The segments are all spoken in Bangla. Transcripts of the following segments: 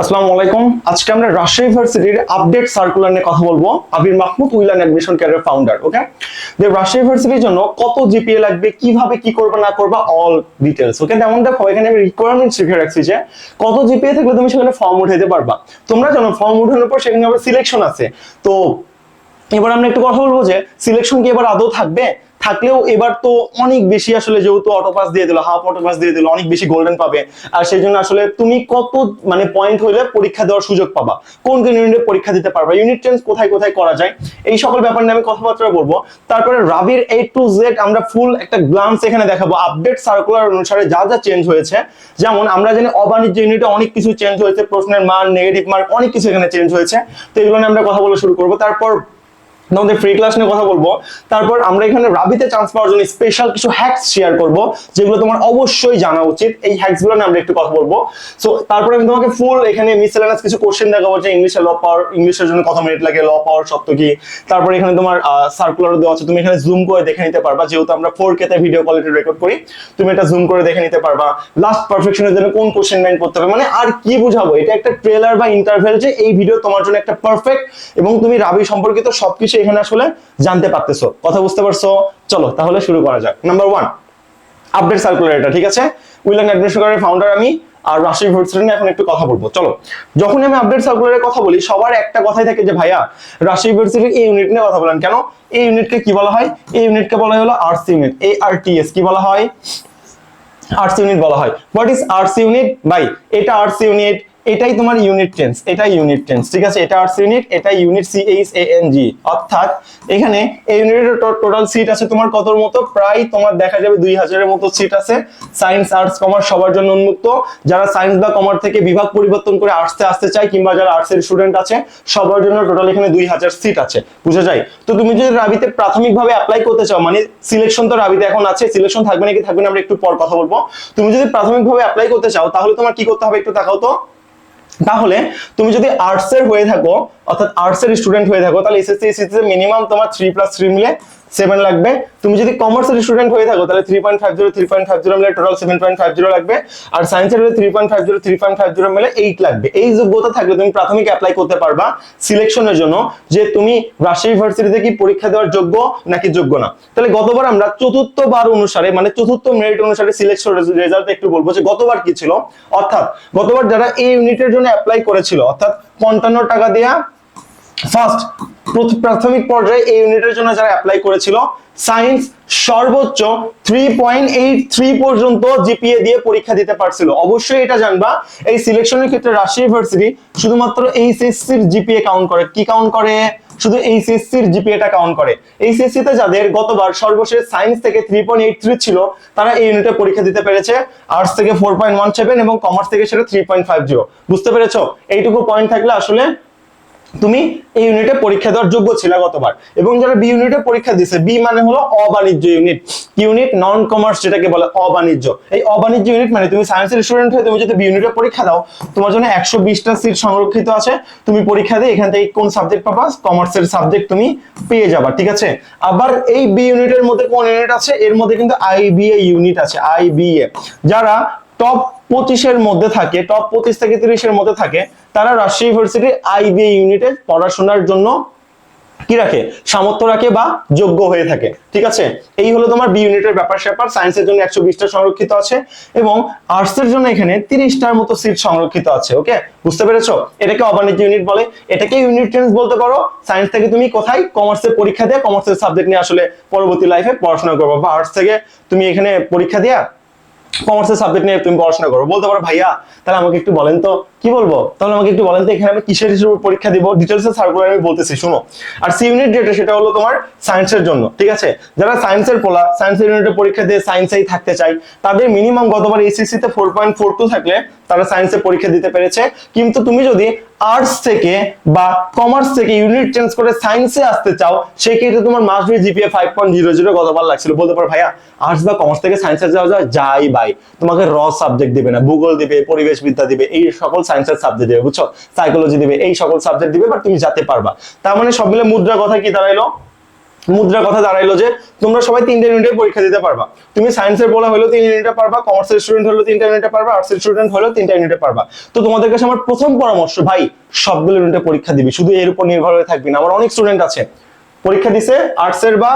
আসসালামু আলাইকুম। আজকে আমরা রাজশাহী ইউনিভার্সিটির আপডেট সার্কুলার নিয়ে কথা বলব। Abir Mahmud will and admission কেয়ারের ফাউন্ডার ওকে যে রাজশাহী ইউনিভার্সিটির জন্য কত জিপিএ লাগবে, কীভাবে কি করবে, না করবে অল ডিটেলস ওকে তেমন দেখো, এখানে আমি রিকোয়ারমেন্ট শিখে রাখছি যে, কত জিপিএ থাকলে তুমি সেখানে ফর্ম উঠাইতে পারবা। তোমরা জানো ফর্ম উঠানোর পর সেখানে আবার সিলেকশন আছে। তো, এবার আমরা একটু কথা বলব যে সিলেকশন কি এবার আদৌ থাকবে? থাকলেও এবার তো অনেক বেশি আসলে যেহেতু অটোপাস দিয়ে দিল হাফ অটোপাস দিয়ে দিল, অনেক বেশি গোল্ডেন পাবে। আর সেই জন্য আসলে তুমি কত মানে পয়েন্ট হইলে পরীক্ষা দেওয়ার সুযোগ পাবা। কোন কোন ইউনিটে পরীক্ষা দিতে পারবা? ইউনিট চেঞ্জ কোথায় কোথায় করা যায়? এই সকল ব্যাপার নিয়ে আমি কথাবার্তা বলব। তারপরে রাবির এ টু জেড আমরা ফুল একটা গ্লান্স এখানে দেখাবো। আপডেট সার্কুলার অনুসারে যা যা চেঞ্জ হয়েছে। যেমন আমরা জানি অবাণিজ্য ইউনিটে অনেক কিছু চেঞ্জ হয়েছে। প্রশ্নের মান নেগেটিভ মার্ক অনেক কিছু এখানে চেঞ্জ হয়েছে। তো এগুলো নিয়ে আমরা কথা বলা শুরু করব। তারপর তোমাদের ফ্রি ক্লাস নিয়ে কথা বলব। তারপর আমরা এখানে রাবিতে চান্স পাওয়ার জন্য স্পেশাল কিছু হ্যাকস শেয়ার করব, যেগুলো তোমার অবশ্যই জানা উচিত। এই হ্যাকসগুলো নিয়ে আমরা একটু কথা বলব। সো তারপরে আমি তোমাকে ফুল এখানে মিসেলেনাস কিছু কোশ্চেন দেখাবো যে ইংলিশে ল পাওয়ার ইংলিশের জন্য কত মিনিট লাগে ল পাওয়ার সত্য কি? তারপর এখানে তোমার সার্কুলার দেওয়া আছে। তুমি এখানে জুম করে দেখে নিতে পারবা, যেহেতু আমরা ফোর তে ভিডিও কোয়ালিটি রেকর্ড করি, তুমি এটা জুম করে দেখে নিতে পারবা। লাস্ট পারফেকশনের জন্য কোন কোশ্চেন লাইন করতে হবে? মানে আর কি বুঝাবো? এটা একটা ট্রেলার বা ইন্টারভেল যে এই ভিডিও তোমার জন্য একটা পারফেক্ট এবং তুমি রাবি সম্পর্কিত সবকিছু এখানে আসলে জানতে পারতেছো। কথা বুঝতে পারছ? চলো, তাহলে শুরু করা যাক। নাম্বার ওয়ান আপডেট সার্কুলার এটা ঠিক আছে? উইলান অ্যাডমিনিস্ট্রেটরের ফাউন্ডার আমি আর রাশি ইউনিভার্সিটি নিয়ে এখন একটু কথা বলব। চলো যখন আমি আপডেট সার্কুলারের কথা বলি, সবার একটা কথাই থাকে যে, ভাইয়া রাশি ইউনিভার্সিটির এই ইউনিট নিয়ে কথা বলেন কেন? এই ইউনিটকে কি বলা হয়? এই ইউনিটকে বলা হলো arts unit A R T S কি বলা হয়? আর্টস ইউনিট বলা হয়। What is arts unit by এটা আর্টস ইউনিট এটাই তোমার ইউনিট টেন্স এটা ইউনিট টেন্স ঠিক আছে? এটা আর্টস ইউনিট এটা unit C H A N G অর্থাৎ এখানে এই ইউনিটের টোটাল সিট আছে তোমার কতর মতো? প্রায় তোমার দেখা যাবে দুই হাজারের মতো সিট আছে। সায়েন্স আর্টস কমার্স সবার জন্য উন্মুক্ত। যারা সায়েন্স বা কমার্স থেকে বিভাগ পরিবর্তন করে আর্টসে আসতে চায় কিংবা যারা আর্টসের স্টুডেন্ট আছে, সবার জন্য টোটাল এখানে দুই হাজার সিট আছে। বুঝা যায়? তো তুমি যদি রাবিতে প্রাথমিকভাবে অ্যাপ্লাই করতে চাও মানে সিলেকশন তো রাবিতে এখন আছে সিলেকশন থাকবে নাকি থাকবে না আমরা একটু পর কথা বলব। তুমি যদি প্রাথমিকভাবে অ্যাপ্লাই করতে চাও, তাহলে তোমার কি করতে হবে একটু দেখাও তো। তাহলে তুমি যদি আর্টস এর হয়ে থাকো, অর্থাৎ আর্টস এর স্টুডেন্ট হয়ে থাকো, তাহলে এসএসসি এসএসসি মিনিমাম তোমার থ্রি প্লাস থ্রি মিলে সেভেন লাগবে। তুমি যদি কমার্সের স্টুডেন্ট হয়ে থাকো, তাহলে three point five zero three point five zero মিলে total seven point five zero লাগবে। আর সায়েন্সের হলে three point five zero three point five zero মিলে এইট লাগবে। এই যোগ্যতা থাকলে তুমি প্রাথমিক অ্যাপ্লাই করতে পারবা সিলেকশনের জন্য, যে তুমি রাজশাহী ইউনিভার্সিটিতে কি পরীক্ষা দেওয়ার যোগ্য নাকি যোগ্য না। তাহলে গতবার আমরা চতুর্থ বার অনুসারে মানে চতুর্থ মেরিট অনুসারে সিলেকশন রেজাল্ট একটু বলব যে গতবার কি ছিল? অর্থাৎ, গতবার যারা এই ইউনিটের জন্য অ্যাপ্লাই করেছিল, অর্থাৎ পঞ্চান্ন টাকা দেয়া ফার্স্ট প্রাথমিক পর্যায়ে এই ইউনিটের জন্য যারা অ্যাপ্লাই করেছিল সায়েন্স সর্বোচ্চ থ্রি পয়েন্ট এইট থ্রি পর্যন্ত জিপিএ দিয়ে পরীক্ষা দিতে পারছিল। অবশ্যই এটা জানবা, এই সিলেকশনের ক্ষেত্রে রাজশাহী ইউনিভার্সিটি শুধুমাত্র এইচএসসির জিপিএ কাউন্ট করে। কি কাউন্ট করে? শুধু এইচএসসির জিপিএটা কাউন্ট করে। এইচএসসি তে যাদের গতবার সর্বশেষ সায়েন্স থেকে থ্রি পয়েন্ট এইট থ্রি ছিল, তারা এই ইউনিটে পরীক্ষা দিতে পেরেছে। আর্টস থেকে ফোর পয়েন্ট ওয়ান সেভেন এবং কমার্স থেকে সেটা থ্রি পয়েন্ট ফাইভ জিরো বুঝতে পেরেছ? এইটুকু পয়েন্ট থাকলে আসলে তুমি এই ইউনিটে পরীক্ষা দেওয়ার যোগ্য ছিল গতবার। এবং যারা বি ইউনিটে পরীক্ষা দিছে বি মানে হলো অবাণিজ্য ইউনিট ইউনিট নন কমার্স যেটাকে বলে অবাণিজ্য। এই অবাণিজ্য ইউনিট মানে তুমি সায়েন্সের স্টুডেন্ট হয়ে তুমি যদি বি ইউনিটে পরীক্ষা দাও, তোমার জন্য একশো বিশটা সিট সংরক্ষিত আছে। তুমি পরীক্ষা দিয়ে এখান থেকে কোন সাবজেক্ট পাবা? কমার্সের সাবজেক্ট তুমি পেয়ে যাবা, ঠিক আছে? আবার এই বি ইউনিটের মধ্যে কোন ইউনিট আছে? এর মধ্যে কিন্তু আইবিএ ইউনিট আছে আইবিএ যারা টপ পঁচিশের মধ্যে থাকে টপ পঁচিশ থেকে তিরিশের মধ্যে থাকে, তারা রাজশাহী ইউনিভার্সিটির আইবিএ ইউনিটে পড়াশোনার জন্য কি রাখে? সামর্থ্য রাখে বা যোগ্য হয়ে থাকে। ঠিক আছে? এই হলো তোমার বি ইউনিটের ব্যাপার স্যাপার। সায়েন্সের জন্য একশো বিশটা সংরক্ষিত আছে এবং আর্টস এর জন্য এখানে তিরিশটার মতো সিট সংরক্ষিত আছে ওকে বুঝতে পেরেছ? এটাকে অবাণিজ্য ইউনিট বলে। এটাকে ইউনিট টেন্স বলতে পারো। সায়েন্স থেকে তুমি কোথায়? কমার্সের পরীক্ষা দিয়ে কমার্সের সাবজেক্ট নিয়ে আসলে পরবর্তী লাইফে পড়াশোনা করব বা আর্টস থেকে তুমি এখানে পরীক্ষা দিয়া কমার্সের সাবজেক্ট নিয়ে তুমি পড়াশোনা করো। বলতে পারো, ভাইয়া, তাহলে আমাকে একটু বলেন তো, কি বলব? তাহলে আমাকে একটু বলেন তো, এখানে আমি কিসের হিসেবে পরীক্ষা দিব? ডিটেলস এর সার্কুলার আমি বলতেছি, শোনো। আর সি ইউনিট যেটা সেটা হলো তোমার সায়েন্সের জন্য, ঠিক আছে? যারা সায়েন্সের পোলা সায়েন্সের ইউনিটে পরীক্ষা দিয়ে সায়েন্সেই থাকতে চাই তাদের মিনিমাম গতবার এসএসসি তে ফোর পয়েন্ট ফোর টু থাকলে তারা সায়েন্সে পরীক্ষা দিতে পেরেছে। কিন্তু তুমি যদি আর্টস থেকে বা কমার্স থেকে ইউনিট চেঞ্জ করে সায়েন্সে আসতে চাও সেই ক্ষেত্রে তোমার must be GPA five point zero zero গতবার লাগছিল বলতে পারো ভাইয়া? আর্টস বা কমার্স থেকে সায়েন্সে যাওয়া যায়? যাই ভাই। তোমাকে র সাবজেক্ট দিবে না। ভূগোল দিবে, পরিবেশ বিদ্যা দিবে, এই সকল সায়েন্সের সাবজেক্ট দিবে, বুঝছ? সাইকোলজি দিবে, এই সকল সাবজেক্ট দিবে বাট তুমি যাতে পারবা। তার মানে সব মিলে মুদ্রার কথা কি দাঁড়াইলো? মুদ্রা কথা দাঁড়াইলো যে তোমরা সবাই তিনটা ইউনিটে পরীক্ষা দিতে পারবা। তুমি সায়েন্সের বলা হলো তিন ইউনিটে পারবা কমার্সের স্টুডেন্ট হলো তিনটা ইউনিটে পারবা আর্টসের স্টুডেন্ট হলো তিনটা ইউনিটে পারবা। তো তোমাদের কাছে আমার প্রথম পরামর্শ, ভাই, সবগুলো ইউনিটে পরীক্ষা দিবি, শুধু এর উপর নির্ভর হয়ে থাকবি না। আমার অনেক স্টুডেন্ট আছে, পরীক্ষা দিছে আর্টসের বা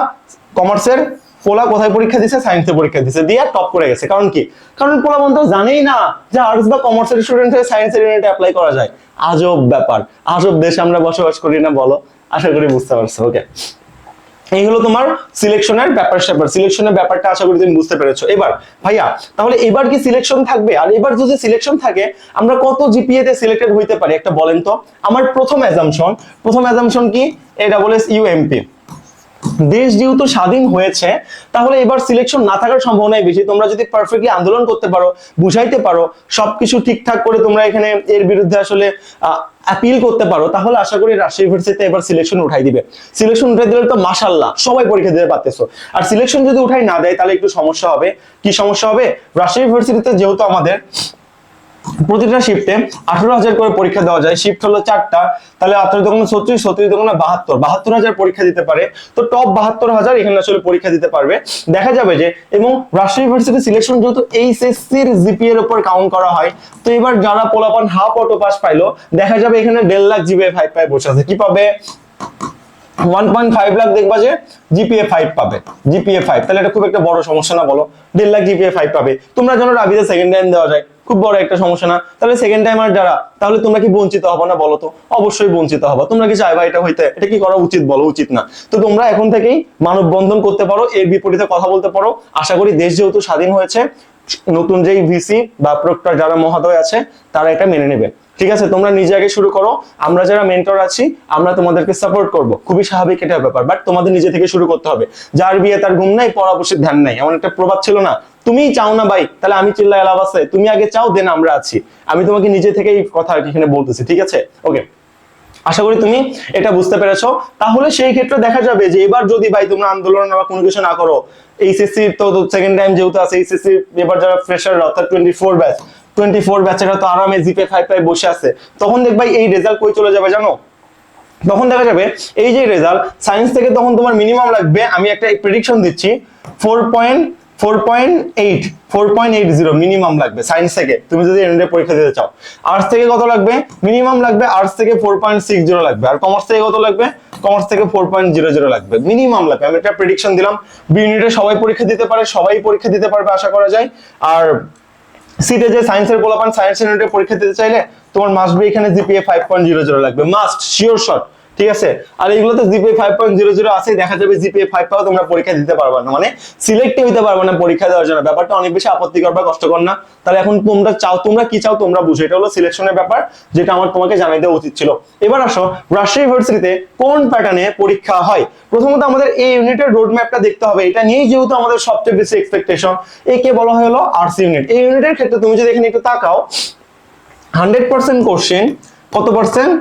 কমার্সের পোলা কোথায় পরীক্ষা দিছে? সায়েন্সে পরীক্ষা দিছে, দিয়ে টপ করে গেছে। কারণ কি? কারণ পোলা বন্ধু, জানেই না যে আর্টস বা কমার্সের স্টুডেন্ট হয়ে সায়েন্সের ইউনিটে অ্যাপ্লাই করা যায়। আজব ব্যাপার। আজব দেশে আমরা বসবাস করি না বলো? আশা করি বুঝতে পারছ। ওকে এই হলো তোমার সিলেকশনের ব্যাপার স্যাপার। সিলেকশনের ব্যাপারটা আশা করি তুমি বুঝতে পেরেছ। এবার, ভাইয়া, তাহলে এবার কি সিলেকশন থাকবে? আর এবার যদি সিলেকশন থাকে, আমরা কত জিপিএ তে সিলেক্টেড হইতে পারি? একটা বলেন তো। আমার প্রথম অ্যাজাম্পশন প্রথম অ্যাজাম্পশন কি? এ ডাবল এস ইউএমপি দেশ যেহেতু স্বাধীন হয়েছে, তাহলে এবার সিলেকশন না থাকার সম্ভাবনাই বেশি। তোমরা যদি পারফেক্টলি আন্দোলন করতে পারো, বুঝাইতে পারো, সবকিছু ঠিকঠাক করে তোমরা এখানে এর বিরুদ্ধে আসলে অ্যাপিল করতে পারো, তাহলে আশা করি রাজশাহী ইউনিভার্সিটিতে এবার সিলেকশন উঠাই দিবে। সিলেকশন উঠাই দিলে তো মাশাল্লাহ সবাই পরীক্ষা দিতে পারতেছো। আর সিলেকশন যদি উঠাই না দেয়, তাহলে একটু সমস্যা হবে। কি সমস্যা হবে? রাজশাহী ইউনিভার্সিটিতে যেহেতু আমাদের প্রতিটা শিফটে আঠারো হাজার করে পরীক্ষা দেওয়া যায়। শিফট হলো চারটা। তাহলে আঠারো দোকানে ছত্রিশ ছত্রিশ দোকানে বাহাত্তর। বাহাত্তর হাজার পরীক্ষা দিতে পারে। তো টপ বাহাত্তর হাজার এখানে আসলে পরীক্ষা দিতে পারবে। দেখা যাবে যে এবং রাজশাহী ইউনিভার্সিটি সিলেকশন যেহেতু এইচএসসির জিপি এর উপর কাউন্ট করা হয়, তো এবার যারা পোলাপান হাফ অটো পাস পাইলো, দেখা যাবে এখানে দেড় লাখ জিবিএ ফাইভ পাই বসে আছে। কি পাবে? ওয়ান পয়েন্ট ফাইভ লাখ দেখবা যে জিপিএ ফাইভ পাবে জিপিএ ফাইভ তাহলে এটা খুব একটা বড় সমস্যা না বলো, দেড় লাখ জিপিএ ফাইভ পাবে। তোমরা যেন রাবিতে সেকেন্ড টাইম দেওয়া যায়, খুব বড় একটা সমস্যা না। তাহলে সেকেন্ড টাইম আর যারা, তাহলে তোমরা কি বঞ্চিত হব না বলো তো? অবশ্যই বঞ্চিত হব। তোমরা কি চাইবা এটা হইতে? এটা কি করা উচিত বলো? উচিত না। তো তোমরা এখন থেকেই মানববন্ধন করতে পারো, এর বিপরীতে কথা বলতে পারো। আশা করি দেশ যেহেতু স্বাধীন হয়েছে নতুন যেই ভিসি বা প্রক্টর যারা মহোদয় আছে, তারা এটা মেনে নেবে। ঠিক আছে, তোমরা নিজে আগে শুরু করো। আমরা যারা মেন্টর আছি, আমরা তোমাদেরকে সাপোর্ট করব। খুবই স্বাভাবিক এটা ব্যাপার বাট তোমাদের নিজে থেকে শুরু করতে হবে। যার বিয়ে তার ঘুম নাই পড়াবসির ধ্যান নাই। এমন একটা প্রবাদ ছিল না। তুমিই চাও না ভাই, তাহলে আমি চিল্লা এলাভ আছে। তুমি আগে চাও দেন আমরা আছি। আমি তোমাকে নিজে থেকে এই কথা এখানে বলতেছি, ঠিক আছে? ওকে আশা করি তুমি এটা বুঝতে পেরেছ। তাহলে সেই ক্ষেত্রে দেখা যাবে যে এবার যদি ভাই তোমরা আন্দোলন বা কোনো কিছু না করো এইচএসসি তো সেকেন্ড টাইম যেহেতু আছে এইচএসসি এবার যারা ফ্রেশার অর্থাৎ twenty four batch twenty four ব্যাচেরা তো আরামে জিপে ফাইভ ফাইভ বসে আছে। তখন দেখবাই এই রেজাল্ট কই চলে যাবে জানো? তখন দেখা যাবে এই যে রেজাল্ট সায়েন্স থেকে তখন তোমার মিনিমাম লাগবে, আমি একটা প্রেডিকশন দিচ্ছি ফোর পয়েন্ট জিরো মিনিমাম লাগবে সায়েন্স থেকে। তুমি যদি পরীক্ষা দিতে চাও। আর্টস থেকে কত লাগবে? মিনিমাম লাগবে আর্টস থেকে ফোর জিরো লাগবে। আর কমার্স থেকে কত লাগবে? কমার্স থেকে ফোর লাগবে। মিনিমাম লাগবে। আমি একটা প্রেডিকশন দিলাম। বি ইউনিটে সবাই পরীক্ষা দিতে পারে, সবাই পরীক্ষা দিতে পারবে, আশা করা যায়। আর সিটে যে সায়েন্সের পোলাপান সায়েন্স ইউনিটে পরীক্ষা দিতে চাইলে তোমার মাস্ট বি এখানে GPA five point zero zero লাগবে। মাস্ট শিওর শট ঠিক আছে? আর এগুলোতে GPA five point zero zero আছে দেখা যাবে জিপিএ ফাইভ পাও তোমরা পরীক্ষা দিতে পারবে না। মানে সিলেক্ট হইতে পারবে না পরীক্ষা দেওয়ার জন্য। ব্যাপারটা অনেক বেশি আপত্তিকর বা কষ্টকর না। তাহলে এখন তোমরা চাও, তোমরা কি চাও তোমরা বুঝো। এটা হলো সিলেকশনের ব্যাপার, যেটা আমার তোমাকে জানাই দেওয়া উচিত ছিল। এবার আসো, রাজশাহী ইউনিভার্সিটিতে কোন প্যাটার্নে পরীক্ষা হয়? প্রথমত আমাদের এই ইউনিটের রোড ম্যাপটা দেখতে হবে। এটা নিয়েই যেহেতু আমাদের সবচেয়ে বেশি এক্সপেকটেশন একে বলা হলো আর্টস ইউনিট এই ইউনিটের ক্ষেত্রে তুমি যদি এখানে একটু তাকাও হান্ড্রেড পার্সেন্ট কোশ্চেন কত percent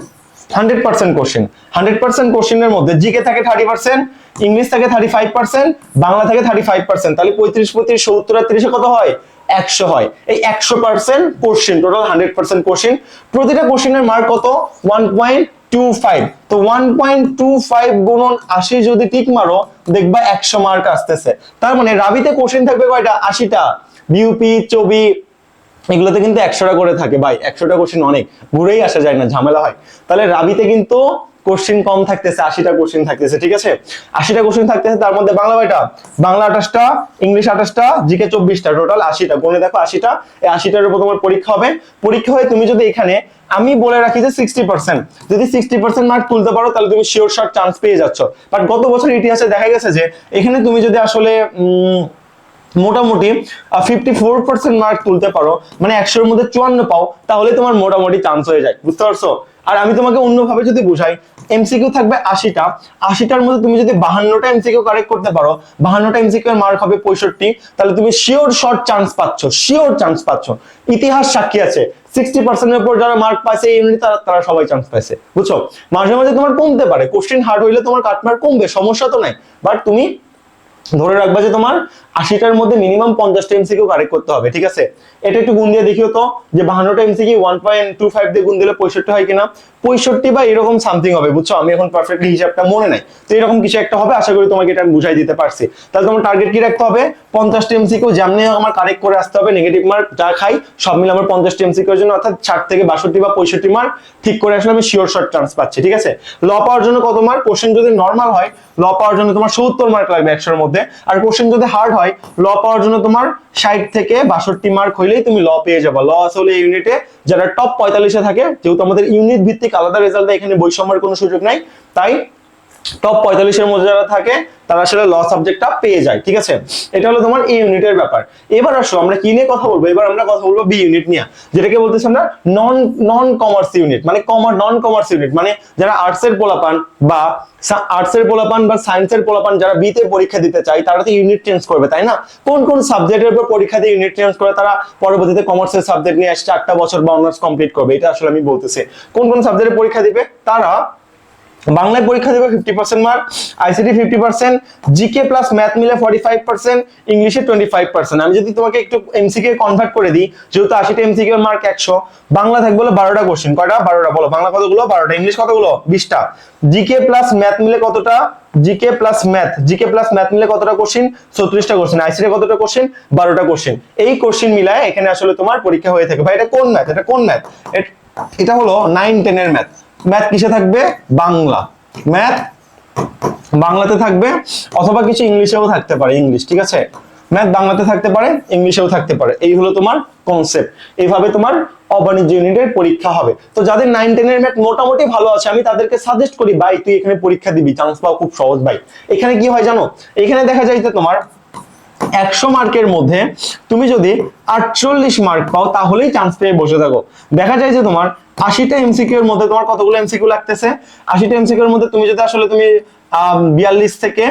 hundred percent question. Hundred percent কোশ্চেনের মধ্যে জিকে থাকে থার্টি পার্সেন্ট, ইংলিশ থাকে থার্টি ফাইভ পার্সেন্ট, বাংলা থাকে থার্টি ফাইভ পার্সেন্ট। তাহলে পঁয়ত্রিশ পঁয়ত্রিশ, সত্তর আর তিরিশে কত হয়? একশো হয়। এই একশো percent question total hundred percent question. প্রতিটা কোশ্চেনের মার্ক কত? ওয়ান পয়েন্ট টু ফাইভ তো ওয়ান পয়েন্ট টু ফাইভ গুণন আশি যদি টিক মারো, দেখবা একশো মার্ক আসতেছে। তার মানে রাবিতে কোশ্চেন থাকবে কয়টা? আশিটা। বিউপি, চবি এগুলোতে কিন্তু একশোটা করে থাকে। ভাই একশোটা কোশ্চেন অনেক। ঘুরেই আসা যায় না ঝামেলা হয়। তাহলে রাবিতে কিন্তু কোশ্চেন কম থাকতেছে আশিটা কোশ্চেন থাকতেছে ঠিক আছে? আশিটা কোশ্চেন থাকতেছে তার মধ্যে বাংলা কয়টা বাংলা আঠাশটা ইংলিশ আঠাশটা জিকে চব্বিশটা টোটাল আশিটা। কোনে দেখো আশিটা এই আশিটার উপর তোমার পরীক্ষা হবে। পরীক্ষা হয়ে তুমি যদি এখানে আমি বলে রাখি যে সিক্সটি পার্সেন্ট যদি সিক্সটি পার্সেন্ট মার্ক তুলতে পারো তাহলে তুমি শিওর শর্ট চান্স পেয়ে যাচ্ছ। বাট গত বছর ইতিহাসে দেখা গেছে যে এখানে তুমি যদি আসলে উম, মোটামুটি ফিফটি ফোর পার্সেন্ট মার্ক তুলতে পারো মানে একশোর মধ্যে চুয়ান্ন পাও, তাহলে তোমার মোটামুটি চান্স হয়ে যায়, বুঝতে পারছ? আর আমি তোমাকে অন্যভাবে যদি বুঝাই এমসিকিউ থাকবে আশিটা, আশিটার মধ্যে তুমি যদি বাহান্নটা এমসিকিউ কারেক্ট করতে পারো, বাহান্নটা এমসিকিউ এর মার্ক হবে পঁয়ষট্টি, তাহলে তুমি শিওর শর্ট চান্স পাচ্ছ শিওর চান্স পাচ্ছ। ইতিহাস সাক্ষী আছে সিক্সটি পার্সেন্টের উপর যারা মার্ক পাইছে এই ইউনিট তারা তারা সবাই চান্স পাইছে, বুঝছ? মাঝে মাঝে তোমার কমতে পারে কোশ্চেন হার্ড হইলে তোমার কাট মার্ক কমবে, সমস্যা তো নাই বাট তুমি ধরে রাখবা যে তোমার আশিটার মধ্যে মিনিমাম পঞ্চাশটা এমসিকিউ কারেক্ট করতে হবে, ঠিক আছে? এটা একটু গুণ দিয়ে দেখিও তো, যে বাহান্নটা MCQ one point two five দিয়ে গুণ দিলে পঁয়ষট্টি হয় কিনা? পঁয়ষট্টি বা এরকম সামথিং হবে, বুঝছ? আমি এখন পারফেক্টলি হিসাবটা মনে নাই। তো এরকম কিছু একটা হবে, আশা করি তোমাকে এটা বুঝাই দিতে পারছি। তাহলে তোমার টার্গেট কি রাখতে হবে? পঞ্চাশটা এমসিকিউ যেমনি আমার কারেক্ট করে আসতে হবে নেগেটিভ মার্ক যা খাই, সব মিলে আমার পঞ্চাশটা এমসিকিউ এর জন্য অর্থাৎ ষাট থেকে বাষট্টি বা পঁয়ষট্টি মার্ক ঠিক করে আসলে আমি শিওর শর্ট চান্স পাচ্ছি, ঠিক আছে? ল পাওয়ার জন্য কত মার্ক কোশ্চেন যদি নর্মাল হয় ল পাওয়ার জন্য তোমার সত্তর মার্ক লাগবে একশোর মধ্যে। আর কোশ্চেন যদি হার্ড হয় ল পাওয়ার জন্য তোমার ষাট থেকে বাষট্টি মার্ক হইলেই তুমি ল পেয়ে যাব। ল আসলে এই ইউনিটে যারা টপ পঁয়তাল্লিশে থাকে, যেহেতু আমাদের ইউনিট ভিত্তিক আলাদা রেজাল্ট এখানে বৈষম্যের কোনো সুযোগ নাই, তাই টপ পঁয়তাল্লিশের মধ্যে যারা থাকে, তারা আসলে ল সাবজেক্টটা পেয়ে যায়, ঠিক আছে? এটা হলো তোমার এই ইউনিটের ব্যাপার। এবার আসো, আমরা কি নিয়ে কথা বলব? এবার আমরা কথা বলব বি ইউনিট নিয়ে। যেটাকে বলতেছি আমরা নন নন কমার্স ইউনিট মানে কমার নন কমার্স ইউনিট মানে যারা আর্টস এর পোলাপান বা আর্টস এর পোলাপান বা সায়েন্সের পোলাপান যারা বিতে পরীক্ষা দিতে চায়, তারা তো ইউনিট চেঞ্জ করবে, তাই না? কোন কোন সাবজেক্টের উপর পরীক্ষা দিয়ে ইউনিট চেঞ্জ করে তারা পরবর্তীতে কমার্সের সাবজেক্ট নিয়ে আসছে চারটা বছর বা অনার্স কমপ্লিট করবে, এটা আসলে আমি বলতেছি। কোন কোন সাবজেক্টের পরীক্ষা দিবে? তারা বাংলায় পরীক্ষা দেবে fifty percent mark ICT fifty percent GK plus math মিলে ফর্টি ফাইভ পার্সেন্ট ইংলিশে টোয়েন্টি ফাইভ পার্সেন্ট আমি যদি তোমাকে একটু এমসিকে কনভার্ট করে দিই, যেহেতু আশিটা এমসিকে মার্ক একশো, বাংলা থাকবে বারোটা কোশ্চেন কয়টা? বারোটা, বলো। বাংলা কতগুলো? বারোটা। ইংলিশ কতগুলো? বিশটা। জিকে প্লাস ম্যাথ মিলে কতটা? GK plus math GK plus math মিলে কতটা কোশ্চেন ছত্রিশটা কোশ্চেন আইসিটি কতটা কোশ্চেন বারোটা কোশ্চেন এই কোশ্চেন মিলায় এখানে আসলে তোমার পরীক্ষা হয়ে থাকে। ভাই, এটা কোন ম্যাথ এটা কোন ম্যাথ এটা হলো নাইন টেনের ম্যাথ ম্যাথ কিসে থাকবে? বাংলা। ম্যাথ বাংলাতে থাকবে, অথবা কিছু ইংলিশেও থাকতে পারে, ইংলিশ, ঠিক আছে? ম্যাথ বাংলাতে থাকতে পারে, ইংলিশেও থাকতে পারে। এই হলো তোমার কনসেপ্ট এইভাবে তোমার অবাণিজ্য ইউনিটের পরীক্ষা হবে। তো যাদের নাইন টেনের ম্যাথ মোটামুটি ভালো আছে, আমি তাদেরকে সাজেস্ট করি, ভাই, তুই এখানে পরীক্ষা দিবি চান্স পাওয়া খুব সহজ, ভাই। এখানে কি হয় জানো? এখানে দেখা যায় যে তোমার একশো মার্কের মধ্যে তুমি যদি আটচল্লিশ মার্ক পাও তাহলেই চান্স পেয়ে বসে থাকো। দেখা যায় যে তোমার আশিটা এমসিকিউ এর মধ্যে তোমার কতগুলো এমসিকিউ লাগতেছে? আশিটা এমসিকিউ এর মধ্যে তুমি যদি আসলে তুমি বিয়াল্লিশ থেকে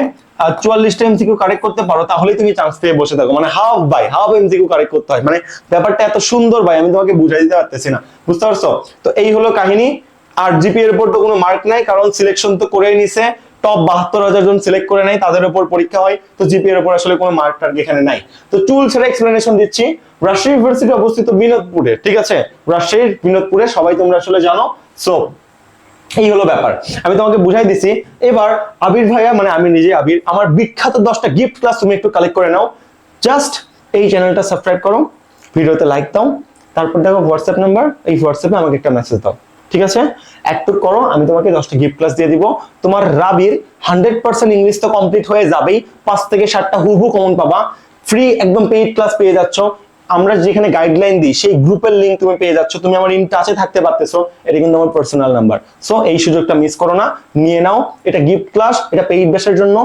চুয়াল্লিশটা এমসিকিউ কারেক্ট করতে পারো, তাহলেই তুমি চান্স পেয়ে বসে থাকো। মানে half by half MCQ correct করতে হয়। মানে ব্যাপারটা এত সুন্দর ভাই আমি তোমাকে বুঝাই দিতে পারতেছি না। বুঝতে পারছ? তো এই হলো কাহিনী। আর জিপি এর উপর তো কোনো মার্ক নাই, কারণ সিলেকশন তো করেই নিছে। টপ বাহাত্তর হাজার জন সিলেক্ট করে নেয়, তাদের উপর পরীক্ষা হয়। তো জিপি এর উপর আসলে কোনো মার্ক টার্ক এখানে নাই। তো টুল ছেড়ে এক্সপ্লেনেশন দিচ্ছি। রাজশাহী ইউনিভার্সিটি অবস্থিত বিনোদপুরে ঠিক আছে? রাজশাহীর বিনোদপুরে সবাই তোমরা আসলে জানো। সো এই হলো ব্যাপার। আমি তোমাকে বুঝাই দিছি। এবার আবির ভাইয়া মানে আমি নিজে আবির, আমার বিখ্যাত দশটা গিফট ক্লাস তুমি একটু কালেক্ট করে নাও। জাস্ট এই চ্যানেলটা সাবস্ক্রাইব করো ভিডিওতে লাইক দাও। তারপর দেখো হোয়াটসঅ্যাপ নাম্বার এই হোয়াটসঅ্যাপে আমাকে একটা মেসেজ দাও। ঠিক আছে? একটু করো, আমি তোমাকে দশটা গিফট ক্লাস দিয়ে দিব। তোমার রাবির হান্ড্রেড পার্সেন্ট ইংলিশ তো কমপ্লিট হয়ে যাবেই। পাঁচ থেকে সাতটা হুবু কমন পাবা। ফ্রি একদম পেইড ক্লাস পেয়ে যাচ্ছ। আমরা যেখানে গাইডলাইন দিই, সেই গ্রুপের লিঙ্ক তুমি পেয়ে যাচ্ছ। তুমি আমার ইন টাচে থাকতে পারতেছো। এটা কিন্তু আমার পার্সোনাল নাম্বার সো এই সুযোগটা মিস করো না। নিয়ে নাও। এটা গিফট ক্লাস এটা পেইড বেসের জন্য।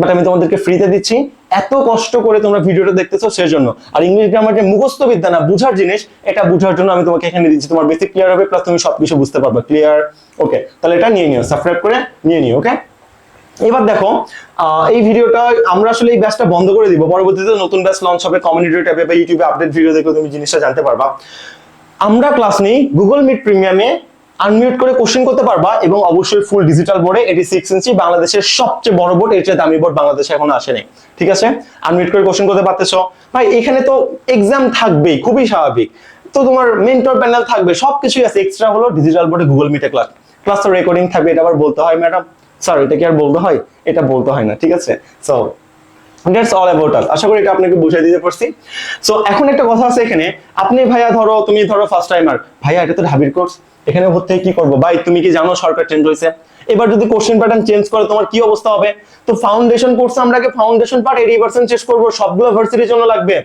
বাট আমি তোমাদেরকে ফ্রিতে দিচ্ছি। এত কষ্ট করে তোমরা ভিডিওটা দেখতেছো সেজন্য। আর ইংলিশ গ্রামার যে মুখস্থ বিদ্যা না, বুঝার জিনিস, এটা বুঝার জন্য আমি তোমাকে এখানে দিচ্ছি। তোমার বেসিক ক্লিয়ার হবে প্লাস তুমি সবকিছু বুঝতে পারবে। ক্লিয়ার ওকে তাহলে এটা নিয়ে নিও সাবস্ক্রাইব করে নিয়ে নিও ওকে এবার দেখো এই ভিডিওটা আমরা আসলে এই ব্যাচটা বন্ধ করে দিব। পরবর্তীতে নতুন ব্যাচ লঞ্চ হবে কমিউনিটি ট্যাবে বা ইউটিউবে আপডেট ভিডিও দেখলে তুমি জিনিসটা জানতে পারবা। আমরা ক্লাস নেই গুগল মিট প্রিমিয়ামে আনমিউট করে কোশ্চেন করতে পারবা এবং অবশ্যই ফুল ডিজিটাল বোর্ডে এটি সিক্স ইঞ্চি বাংলাদেশের সবচেয়ে বড় বোর্ড এর দামি বোর্ড বাংলাদেশে এখনও আসেনি। ঠিক আছে? আনমিউট করে কোশ্চেন করতে পারতেছো। ভাই, এখানে তো এক্সাম থাকবেই, খুবই স্বাভাবিক। তো তোমার মেন্টর প্যানেল থাকবে, সবকিছুই আছে। এক্সট্রা হলো ডিজিটাল বোর্ডে গুগল মিটে ক্লাস ক্লাস তো রেকর্ডিং থাকবে, এটা আবার বলতে হয় ম্যাডাম স্যার এটা কি আর বলতে হয়? এটা বলতে হয় না, ঠিক আছে? So that's all about us আশা করি এটা আপনাকে বুঝাই দিতে পারছি। সো এখন একটা কথা আছে এখানে। আপনি ভাইয়া ধরো, তুমি ধরো ফার্স্ট টাইমার ভাইয়া, এটা তো ঢাবির কোর্স এখানে ভর্তি কি করব? ভাই, তুমি কি জানো সরকার চেঞ্জ হয়েছে? এবার যদি কোশ্চেন প্যাটার্ন চেঞ্জ করে, তোমার কি অবস্থা হবে? তো ফাউন্ডেশন কোর্স আমরা আগে ফাউন্ডেশন পার্ট এইটি পার্সেন্ট শেষ করব, সবগুলো ভার্সিটির জন্য লাগবে।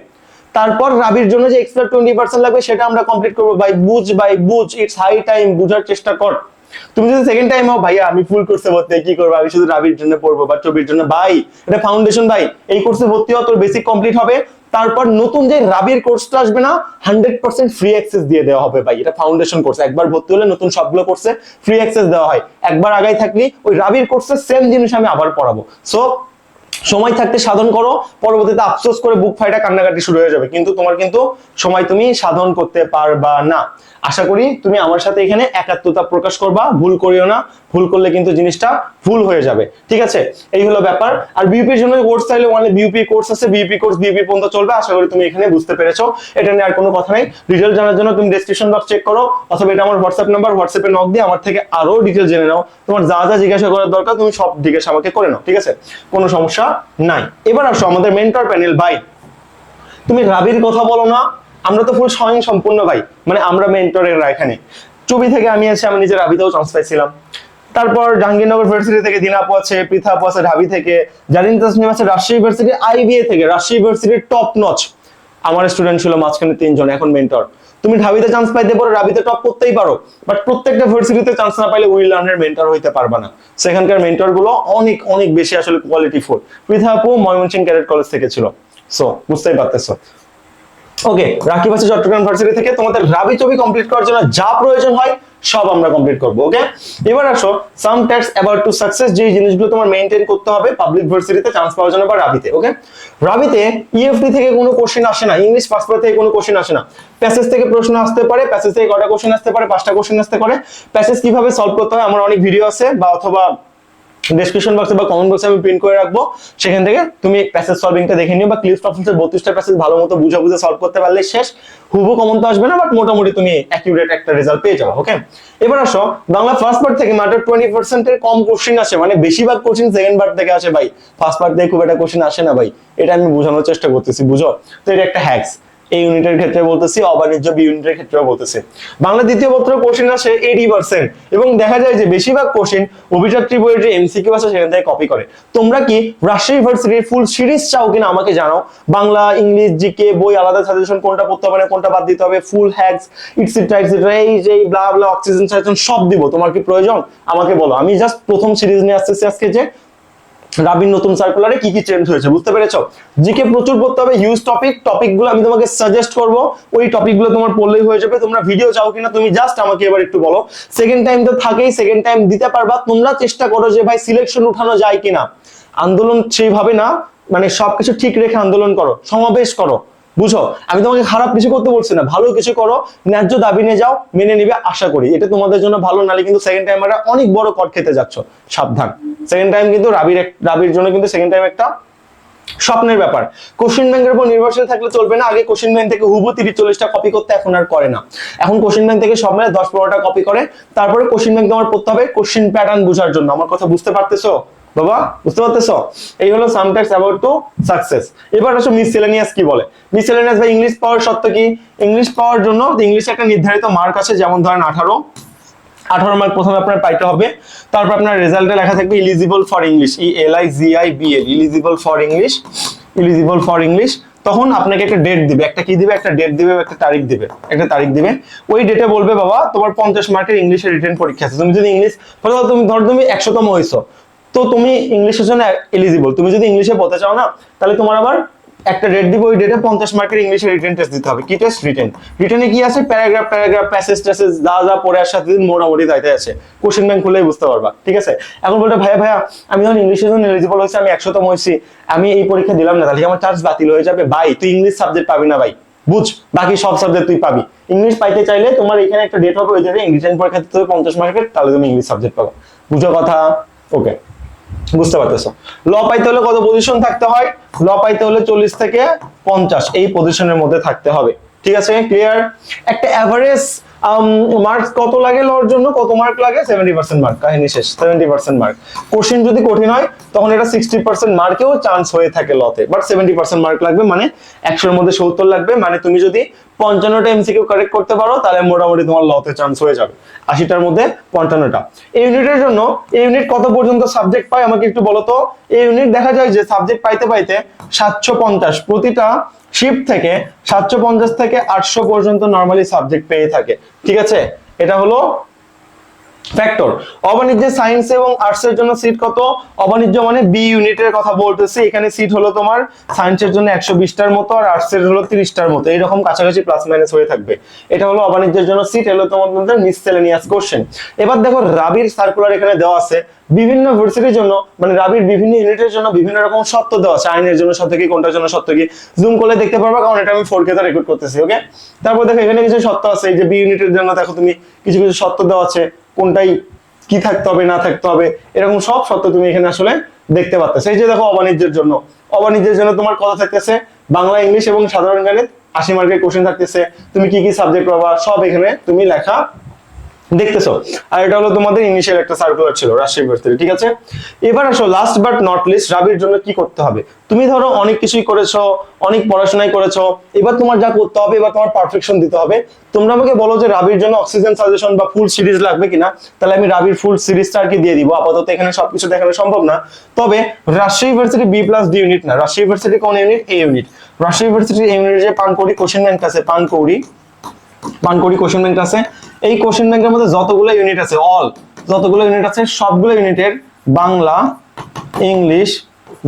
তারপর রাবির জন্য যে এক্সট্রা টোয়েন্টি পার্সেন্ট লাগবে, সেটা আমরা কমপ্লিট করব। ভাই, বুঝ ভাই, বুঝ। ইটস হাই টাইম বুঝার চেষ্টা কর। তুমি যদি সেকেন্ড টাইম হও, ভাইয়া, আমি ফুল কোর্সে ভর্তি কি করব? আমি শুধু রাবির জন্য পড়ব বা চবির জন্য। ভাই, এটা ফাউন্ডেশন ভাই, এই কোর্সে ভর্তি হওয়া তোর বেসিক কমপ্লিট হবে। তারপর নতুন যে রাবির কোর্সটা আসবে না হান্ড্রেড পার্সেন্ট ফ্রি অ্যাক্সেস দিয়ে দেওয়া হবে, ভাই। এটা ফাউন্ডেশন কোর্স একবার ভর্তি হলে নতুন সবগুলো কোর্সে ফ্রি অ্যাক্সেস দেওয়া হয়। একবার আগাই থাকলি, ওই রাবির কোর্সে সেম জিনিস আমি আবার পড়াবো। সো সময় থাকতে সাধন করো, পরবর্তীতে আফসোস করে বুক ফাইটা কান্নাকাটি শুরু হয়ে যাবে। কিন্তু তোমার কিন্তু সময় তুমি সাধন করতে পারবা না। আশা করি তুমি আমার সাথে এখানে একাত্মতা প্রকাশ করবা, ভুল করিও না। ভুল করলে কিন্তু জিনিসটা ভুল হয়ে যাবে। ঠিক আছে? এই হলো ব্যাপার। আর বিউপির জন্য কোর্স চাইলে মানে বিউপি কোর্স আছে। বিউপি কোর্স বিউপি পর্যন্ত চলবে। আশা করি তুমি এখানে বুঝতে পেরেছ। এটা নিয়ে আর কোনো কথা নেই। ডিটেল জানার জন্য তুমি ডেসক্রিপশন বক্স চেক করো। অথবা এটা আমার হোয়াটসঅ্যাপ নাম্বার হোয়াটসঅ্যাপে নক দিয়ে আমার থেকে আরও ডিটেল জেনে নাও। তোমার যা যা জিজ্ঞাসা করার দরকার, তুমি সব জিজ্ঞাসা আমাকে করে নাও। ঠিক আছে? কোনো সমস্যা নাই। এবার আসো আমাদের মেন্টর প্যানেল ভাই তুমি রাবির কথা বলো না। আমরা তো ফুল স্বয়ং সম্পূর্ণ ভাই মানে আমরা মেন্টরের এখানে। চবি থেকে আমি আছি আমি নিজের রাবিতেও চান্স পাইছিলাম। তারপর জাহাঙ্গীরনগর ইউনিভার্সিটি থেকে দিনাপু আছে পৃথা আপু আছে, ঢাবি থেকে জারিন তাসনিম আছে, রাজশাহী ইউনিভার্সিটি আইবিএ থেকে, রাজশাহী ইউনিভার্সিটির টপ নচ আমার স্টুডেন্ট ছিল মাঝখানে তিনজন, এখন মেন্টর তুমি ঢাবিতে চান্স পাইতে পারো, রাবিতে টপ করতেই পারো বাট প্রত্যেকটা ভার্সিটিতে চান্স না পাইলে উইল লার্নের মেন্টর হইতে পারবা না। সেখানকার মেন্টরগুলো অনেক অনেক বেশি আসলে কোয়ালিটি ফুল পৃথা আপু ময়মনসিং ক্যাডেট কলেজ থেকে ছিল। সো বুঝতেই পারতেছো। ওকে রাকিব আছে চট্টগ্রাম ভার্সিটি থেকে। তোমাদের রাবি ছবি কমপ্লিট করার জন্য যা প্রয়োজন হয় সব আমরা কমপ্লিট করব ওকে এবার আসো some talks about to success যে জিনিসগুলো তোমার মেইনটেইন করতে হবে পাবলিক ভার্সিটিতে চান্স পাওয়ার জন্য বা রাবিতে ওকে রাবিতে ইএফটি থেকে কোনো কোশ্চেন আসে না ইংলিশ পাস থেকে কোনো কোশ্চেন আসে না। প্যাসেজ থেকে প্রশ্ন আসতে পারে প্যাসেজ থেকে কটা কোশ্চেন আসতে পারে, পাঁচটা কোশ্চেন আসতে পারে। প্যাসেজ কীভাবে সলভ করতে হয়, আমার অনেক ভিডিও আছে, বা অথবা ডেসক্রিপশন বক্সে বা কমেন্ট বক্সে আমি প্রিন্ট করে রাখব। সেখান থেকে তুমি প্যাসেজ সলভিংটা দেখে নিও বা ক্লিপ অফিসের বত্রিশটা প্যাসেজ ভালো মতো বুঝে বুঝে সলভ করতে পারলে শেষ। হুবু কমন তো আসবে না বাট মোটামুটি তুমি অ্যাকিউরেট একটা রেজাল্ট পেয়ে যাবে ওকে এবার আসো, বাংলা ফার্স্ট পার্ট থেকে মাত্র টোয়েন্টি পার্সেন্টের কম কোশ্চেন আসে মানে বেশিরভাগ কোশ্চেন সেকেন্ড পার্ট থেকে আসে ভাই। ফার্স্ট পার্ট থেকে খুব একটা কোশ্চেন আসে না ভাই। এটা আমি বোঝানোর চেষ্টা করতেছি, বুঝো? তো এটা একটা হ্যাক্স এই ইউনিটের ক্ষেত্রে বলতেছি, অবাণিজ্য বি ইউনিটের ক্ষেত্রেও বলতেছি। বাংলা দ্বিতীয় পত্র কোশ্চেন আসে এইটি পার্সেন্ট এবং দেখা যায় যে বেশিরভাগ কোশ্চেন অভিযাত্রী বইয়ের যে এমসিকিউ আছে সেখান থেকে কপি করে। তোমরা কি রাজশাহী ইউনিভার্সিটির ফুল সিরিজ চাও কিনা আমাকে জানাও। বাংলা, ইংলিশ জিকে বই, আলাদা সাজেশন কোনটা পড়তে হবে কোনটা বাদ দিতে হবে ফুল হ্যাক্স ইটসিট্রা ইটসিট্রা এই যে ব্লা ব্লা অক্সিজেন সাজেশন সব দিব। তোমার কি প্রয়োজন? আমাকে বলো। আমি জাস্ট প্রথম সিরিজ নিয়ে আসতেছি আজকে যে রাবির নতুন সার্কুলারে কি কি চেঞ্জ হয়েছে, বুঝতে পেরেছ? জিকে প্রচুর পড়তে হবে হিউজ টপিক টপিকগুলো আমি তোমাকে সাজেস্ট করব। ওই টপিকগুলো তোমার পড়লেই হয়ে যাবে, তোমরা ভিডিও চাও কিনা, তুমি জাস্ট আমাকে এবার একটু বলো। সেকেন্ড টাইম তো থাকেই সেকেন্ড টাইম দিতে পারবা, তোমরা চেষ্টা করো যে ভাই সিলেকশন উঠানো যায় কিনা। আন্দোলন সেইভাবে না মানে সবকিছু ঠিক রেখে আন্দোলন করো, সমাবেশ করো। বুঝো? আমি তোমাকে খারাপ কিছু করতে বলছি না। ভালো কিছু করো, ন্যায্য দাবি নিয়ে যাও, মেনে নিবে, আশা করি। এটা তোমাদের জন্য ভালো নালে কিন্তু সেকেন্ড টাইম আমরা অনেক বড় কট খেতে যাচ্ছ। সাবধান। সেকেন্ড টাইম কিন্তু রাবির রাবির জন্য কিন্তু সেকেন্ড টাইম একটা স্বপ্নের ব্যাপার। কোশ্চেন ব্যাংকের উপর নির্ভরশীল থাকলে চলবে না। আগে কোশ্চেন ব্যাংক থেকে হুবু তিরিশ চল্লিশটা কপি করতে এখন আর করে না। এখন কোশ্চেন ব্যাংক থেকে সব মিলে দশ পনেরোটা কপি করে। তারপরে কোশ্চেন ব্যাংক তোমার পড়তে হবে কোশ্চেন প্যাটার্ন বোঝার জন্য। আমার কথা বুঝতে পারতেছো? বাবা, বুঝতে পারতেছো? এই হলো সামটাইমস অ্যাবাউট টু সাকসেস এবার আসো মিসসেলেনিয়াস কি বলে? মিসসেলেনিয়াস বা ইংলিশ পাওয়ার সত্য কি? ইংলিশ পাওয়ার জন্য ইংলিশে একটা নির্ধারিত মার্ক আছে, যেমন ধরেন আঠারো। আঠারো মার্ক প্রথমে আপনার পাইতে হবে। তারপর আপনার রেজাল্টে লেখা থাকবে eligible for English E L I G I B L eligible for English eligible for English তখন আপনাকে একটা ডেট দিবে। একটা কি দিবে? একটা ডেট দিবে, একটা তারিখ দিবে। একটা তারিখ দিবে। ওই ডেটে বলবে, বাবা, তোমার পঞ্চাশ মার্কের ইংলিশের রিটার্ন পরীক্ষা আছে। তুমি যদি ইংলিশ তুমি, ধর তুমি একশোতম হয়েছো। তো তুমি ইংলিশের জন্য এলিজিবল তুমি যদি ইংলিশে পড়তে চাও না, তাহলে তোমার আবার একটা ডেট দিব, ওই ডেটে পঞ্চাশ মার্কের ইংলিশে রিটেন টেস্ট দিতে হবে। কি টেস্ট রিটেন রিটেনে কি আছে? প্যারাগ্রাফ প্যারাগ্রাফ প্যাসেজ ট্যাসেজ যা যা পড়ে আসার সাথে মোটামুটি তাইতে আছে। কোশ্চেন ব্যাংক খুলেই বুঝতে পারবা, ঠিক আছে? এখন বলতে ভাইয়া ভাইয়া, আমি যখন ইংলিশের জন্য এলিজিবল হয়েছি, আমি একশোতম হয়েছি। আমি এই পরীক্ষা দিলাম না, তাহলে আমার চার্জ বাতিল হয়ে যাবে? ভাই, তুই ইংলিশ সাবজেক্ট পাবি না ভাই। বুঝ, বাকি সব সাবজেক্ট তুই পাবি। ইংলিশ পাইতে চাইলে তোমার এখানে একটা ডেট হবে, ওই ডেটে ইংলিশ পরীক্ষা দিতে হবে পঞ্চাশ মার্কের তাহলে তুমি ইংলিশ সাবজেক্ট পাবো। বুঝো কথা? ওকে বুঝতে পারতেছো। ল পাইতে হলে কত পজিশন থাকতে হয়? ল পাইতে হলে চল্লিশ থেকে পঞ্চাশ, এই পজিশনের মধ্যে থাকতে হবে। ঠিক আছে ক্লিয়ার একটা অ্যাভারেজ মার্কস কত লাগে লর জন্য? কত মার্ক লাগে? সেভেন্টি পার্সেন্ট মার্ক কাহিনী শেষ সেভেন্টি পার্সেন্ট মার্ক কোশ্চেন যদি কঠিন হয়, তখন এটা সিক্সটি পার্সেন্ট মার্কেও চান্স হয়ে থাকে লতে। বাট সেভেন্টি পার্সেন্ট মার্ক লাগবে মানে একশোর মধ্যে সত্তর লাগবে। মানে তুমি যদি পঞ্চান্নটা এমসিকিউ কারেক্ট করতে পারো, তাহলে মোটামুটি তোমার লতে চান্স হয়ে যাবে। আশিটার মধ্যে পঞ্চান্নটা। এই ইউনিটের জন্য, এই ইউনিট কত পর্যন্ত সাবজেক্ট পায় আমাকে একটু বলো তো? এই ইউনিট দেখা যায় যে সাবজেক্ট পাইতে পাইতে সাতশো পঞ্চাশ। প্রতিটা শিফট থেকে সাতশো পঞ্চাশ থেকে আটশো পর্যন্ত নর্মালি সাবজেক্ট পেয়ে থাকে। ঠিক আছে? এটা হলো ফ্যাক্টর অবাণিজ্য সায়েন্স এবং আর্টস এর জন্য সিট কত? অবাণিজ্য মানে বি ইউনিটের কথা বলতেছি। এখানে সিট হলো তোমার সায়েন্সের জন্য একশো বিশটার মতো আর আর্টস এর হলো তিরিশটার মতো। এইরকম কাছাকাছি প্লাস মাইনাস হয়ে থাকবে। এটা হলো অবাণিজ্যের জন্য সিট এলো তোমাদের মিসসেলেনিয়াস কোশ্চেন এবার দেখো রাবির সার্কুলার এখানে দেওয়া আছে। বিভিন্ন ভার্সিটির জন্য মানে রাবির বিভিন্ন ইউনিটের জন্য বিভিন্ন রকম সত্য দেওয়া আছে। আইনের জন্য সত্য কি, কোনটার জন্য সত্য কি? জুম করলে দেখতে পারবা, কারণ এটা আমি ফোর কে রেকর্ড করতেছি ওকে তারপর দেখো এখানে কিছু সত্য আছে। এই যে বি ইউনিটের জন্য দেখো তুমি কিছু কিছু সত্য দেওয়া আছে। কোনটাই কি থাকতে হবে, না থাকতে হবে, এরকম সব সত্য তুমি এখানে আসলে দেখতে পাচ্ছ সেই যে দেখো অবাণিজ্যের জন্য। অবাণিজ্যের জন্য তোমার কথা থাকতেছে বাংলা, ইংলিশ এবং সাধারণ গণিত, আশি মার্কের কোশ্চেন থাকতেছে। তুমি কি কি সাবজেক্ট পাবা, সব এখানে তুমি লেখা দেখতেছো? আর এটা হলো তোমাদের ইনিশিয়াল একটা সার্কুলার ছিল রাজশাহী ইউনিভার্সিটি ঠিক আছে? এবার আসো লাস্ট বাট নট লিস্ট রাবির জন্য কি করতে হবে? তুমি ধরো অনেক কিছুই করেছ, অনেক পড়াশোনাই করেছ, এবার তোমার যা করতে হবে, এবার তোমার পারফেকশন দিতে হবে। তোমরা আমাকে বলো যে রাবির জন্য অক্সিজেন সাজেশন বা ফুল সিরিজ লাগবে কিনা? তাহলে আমি রাবির ফুল সিরিজটা আর কি দিয়ে দিব? আপাতত এখানে সবকিছু দেখানো সম্ভব না। তবে Rajshahi university B plus D unit না। রাজশাহী ইউনিভার্সিটি কোন unit A unit Rajshahi university unit যে পানকৌড়ি কোশ্চেন ব্যাংক আছে, পানকৌড়ি, পানকড়ি কোশ্চেন ব্যাংক আছে। এই কোশ্চেন ব্যাংকের মধ্যে যতগুলো ইউনিট আছে অল যতগুলো ইউনিট আছে, সবগুলো ইউনিটের বাংলা, ইংলিশ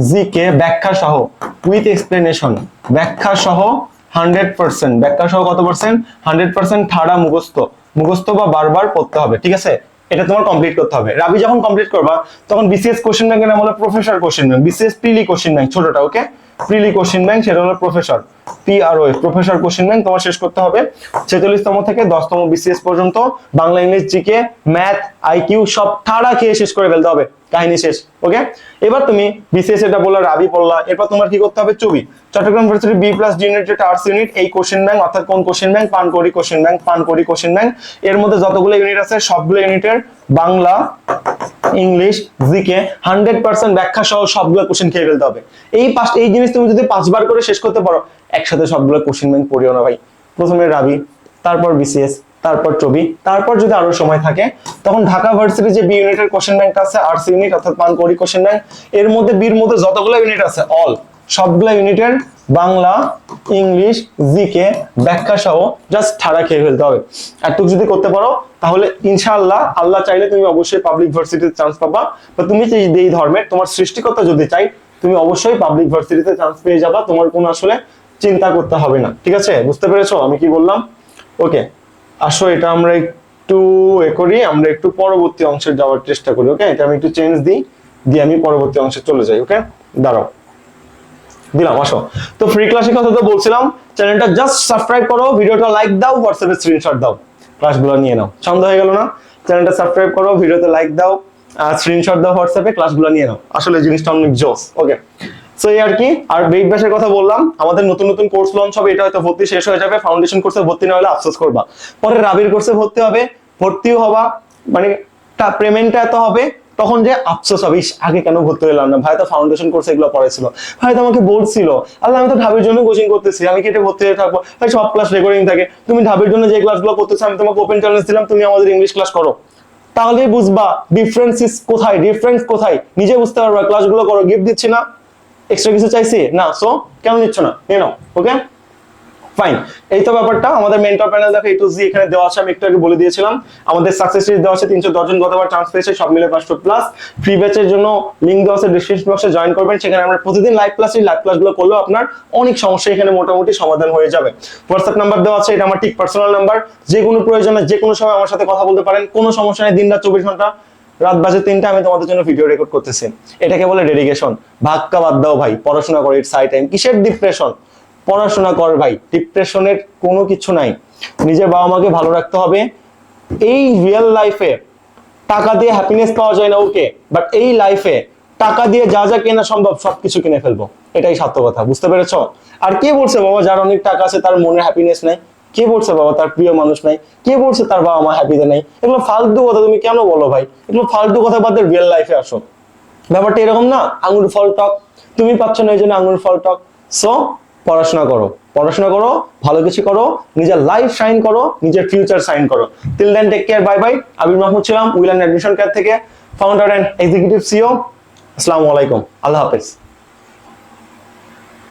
জিকে ব্যাখ্যা সহ উইথ এক্সপ্লেনেশন ব্যাখ্যা সহ হান্ড্রেড পার্সেন্ট ব্যাখ্যা সহ কত পার্সেন্ট হান্ড্রেড পার্সেন্ট ঠাড়া মুখস্থ মুখস্থ বা বারবার পড়তে হবে, ঠিক আছে? এটা তোমার কমপ্লিট করতে হবে। রাবি, যখন কমপ্লিট করবা, তখন বিসিএস কোশ্চেন ব্যাংকের নাম হলো professor question bank BCS preli question bank, ছোটটা ওকে প্রিলি কোশ্চেন ব্যাংক, সেটা হলো professor P R professor question bank তোমার শেষ করতে হবে। ছেচল্লিশতম থেকে দশতম বিসিএস পর্যন্ত Bangla, English, GK, math IQ সব খেয়ে শেষ করে ফেলতে হবে। কাহিনী শেষ, ওকে? এবার তুমি বিসিএস এটা বললা, রাবি পড়লা, এরপর তোমার কি করতে হবে? চবি Chattogram B plus arts unit এই কোশ্চেন ব্যাংক, অর্থাৎ কোন question bank? Question bank, Pankori question bank. এর মধ্যে যতগুলো ইউনিট আছে, সবগুলো ইউনিটের Bangla, English, GK hundred percent ব্যাখ্যা সহ সবগুলো কোশ্চেন খেয়ে ফেলতে হবে। এই পাঁচ, এই জিনিস তুমি যদি পাঁচবার করে শেষ করতে পারো একসাথে সবগুলো কোশ্চেন ব্যাংক পড়িও না ভাই। প্রথমে রাবি, তারপর বিসিএস তারপর চবি তারপর যদি আরও সময় থাকে, তখন ঢাকা ভার্সিটি যে বি ইউনিটের কোশ্চেন ব্যাংক আছে আর্টস ইউনিট অর্থাৎ পানকড়ি কোশ্চেন ব্যাংক এর মধ্যে বির মধ্যে যতগুলো ইউনিট আছে অল সবগুলো ইউনিটের বাংলা, ইংলিশ জিকে ব্যাখ্যা সহ জাস্ট ঠাড়া খেয়ে ফেলতে হবে। এতটুকু যদি করতে পারো, তাহলে ইনশাআল্লাহ, আল্লাহ চাইলে তুমি অবশ্যই পাবলিক ভার্সিটিতে চান্স পাবা। বা তুমি এই ধর্মের, তোমার সৃষ্টিকর্তা যদি চাই, তুমি অবশ্যই পাবলিক ভার্সিটিতে চান্স পেয়ে যাবা। তোমার কোনো আসলে চিন্তা করতে হবে না, ঠিক আছে? বুঝতে পেরেছ? আমি কি বললাম? ওকে আসো, এটা আমরা একটু এ করি, আমরা একটু পরবর্তী অংশে যাওয়ার চেষ্টা করি ওকে এটা আমি একটু চেঞ্জ দিই, দিয়ে আমি পরবর্তী অংশে চলে যাই ওকে দাঁড়াও। দিলাম, আসো। তো ফ্রি ক্লাসের কথা তো বলছিলাম চ্যানেলটা জাস্ট সাবস্ক্রাইব করো, ভিডিওটা লাইক দাও হোয়াটসঅ্যাপে স্ক্রিনশট দাও। ক্লাসগুলো নিয়ে নাও সন্দেহ হয়ে গেল না? চ্যানেলটা সাবস্ক্রাইব করো, ভিডিওতে লাইক দাও, আর স্ক্রিনশট দাও হোয়াটসঅ্যাপে ক্লাসগুলো নিয়ে নাও। আসলে জিনিসটা অনেক জোস ওকে সো এই আর কি, আর বেগ ব্যাসের কথা বললাম, আমাদের নতুন নতুন কোর্স লঞ্চ হবে, এটা হয়তো ভর্তি শেষ হয়ে যাবে ফাউন্ডেশন কোর্সে ভর্তি না হলে আফসোস করবা। পরে রাবির কোর্সে ভর্তি হবে, ভর্তিও হবা মানে পেমেন্টটা এত হবে, তখন যে আফসোস হবে আগে কেন ভর্তি হলাম না? ভাই তো ফাউন্ডেশন কোর্স এগুলো পড়েছিল ভাই তো আমাকে বলছিল আল্লাহ, আমি তো ঢাবির জন্য কোচিং করতেছি, আমি কেটে ভর্তি হয়ে থাকব? ভাই, সব ক্লাস রেকর্ডিং থাকে। তুমি ঢাবির জন্য যে ক্লাসগুলো করতেছো, আমি তোমাকে ওপেন চ্যালেঞ্জ দিলাম, তুমি আমাদের ইংলিশ ক্লাস করো। তাহলেই বুঝবা ডিফারেন্স কোথায় ডিফারেন্স কোথায়? নিজে বুঝতে পারবা ক্লাসগুলো করো গিফট দিচ্ছি না। এক্সট্রা কিছু চাইছি? না সো কেন নিচ্ছ না? নিয়ে নাও ওকে ফাইন এই তো ব্যাপারটা, আমাদের মেন্টর প্যানেল দেখো টু জি এখানে দেওয়া আছে, আমি একটু আগে বলে দিয়েছিলাম। আমাদের সাকসেস রেট দেওয়া আছে তিনশো দশজন গতবার চান্স পেয়েছে, সব মিলে পাঁচশো প্লাস ফ্রি ব্যাচের জন্য লিঙ্ক দেওয়া আছে ডিসক্রিপশন বক্সে জয়েন করবেন। সেখানে আমরা প্রতিদিন লাইভ ক্লাস এই লাইভ ক্লাসগুলো করলেও আপনার অনেক সমস্যা এখানে মোটামুটি সমাধান হয়ে যাবে। হোয়াটসঅ্যাপ নাম্বার দেওয়া আছে, এটা আমার ঠিক পার্সোনাল নাম্বার যে কোনো প্রয়োজনে যে কোনো সময় আমার সাথে কথা বলতে পারেন, কোনো সমস্যা নেই দিন রাত চব্বিশ ঘণ্টা রাত বাজে তিনটা, আমি তোমাদের জন্য ভিডিও রেকর্ড করতেছি। এটাকে বলে ডেডিকেশন ভাক্কা বাদ দাও ভাই, পড়াশোনা করো ইটস হাই টাইম কিসের ডিপ্রেশন পড়াশোনা কর ভাই ডিপ্রেশনের কোনো কিছু নাই। নিজের বাবা মাকে ভালো রাখতে হবে। এই রিয়েল লাইফে টাকা দিয়ে হ্যাপিনেস পাওয়া যায় না ওকে বাট এই লাইফে টাকা দিয়ে যা যা কেনা সম্ভব, সবকিছু কিনে ফেলব। এটাই সত্য কথা, বুঝতে পেরেছ? আর কে বলছে, বাবা, যার অনেক টাকা আছে, তার মনে হ্যাপিনেস নাই? কে বলছে বাবা তার প্রিয় মানুষ নাই? কে বলছে তার বাবা মা হ্যাপিতে নাই? এগুলো ফালতু কথা তুমি কেন বলো ভাই? এগুলো ফালতু কথা বাদ রিয়েল লাইফে আসো। ব্যাপারটা এরকম না আঙুর ফল টক। তুমি পাচ্ছ না এই জন্য আঙুর ফল টক। সো পড়াশোনা করো। পড়াশোনা করো, ভালো কিছু করো, নিজের লাইফ সাইন করো, নিজের ফিউচার সাইন করো। Till then take care bye bye Abir Mahmud ছিলাম, উইল অ্যান্ড অ্যাডমিশন কেয়ার থেকে। ফাউন্ডার অ্যান্ড এক্সিকিউটিভ সিও আসসালামু আলাইকুম। আল্লাহ হাফেজ।